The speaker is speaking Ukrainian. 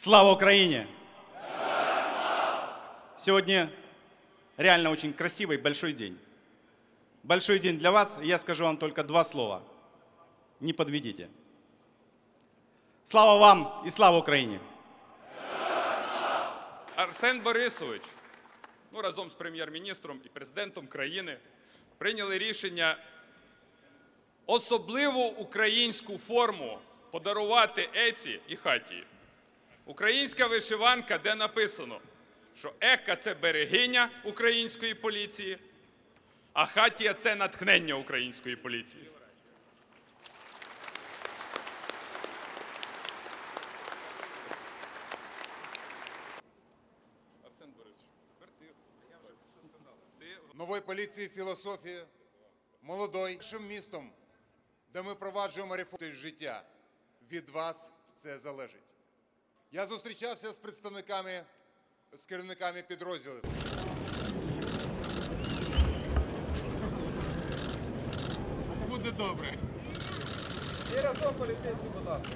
Слава Украине! Сегодня реально очень красивый большой день. Большой день для вас, я скажу вам только два слова. Не подведите. Слава вам и слава Украине! Арсен Борисович, ну разом з прем'єр-міністром і президентом країни прийняли рішення особливу українську форму подарувати Еці і хаті. Українська вишиванка, де написано, що Ека це берегиня української поліції, а хатія це натхнення української поліції. Нової поліції філософія, молодой, містом, де ми проваджуємо реформи життя. Від вас це залежить. Я зустрічався з представниками, з керівниками підрозділів. буде добре. І разом політичні, будь ласка.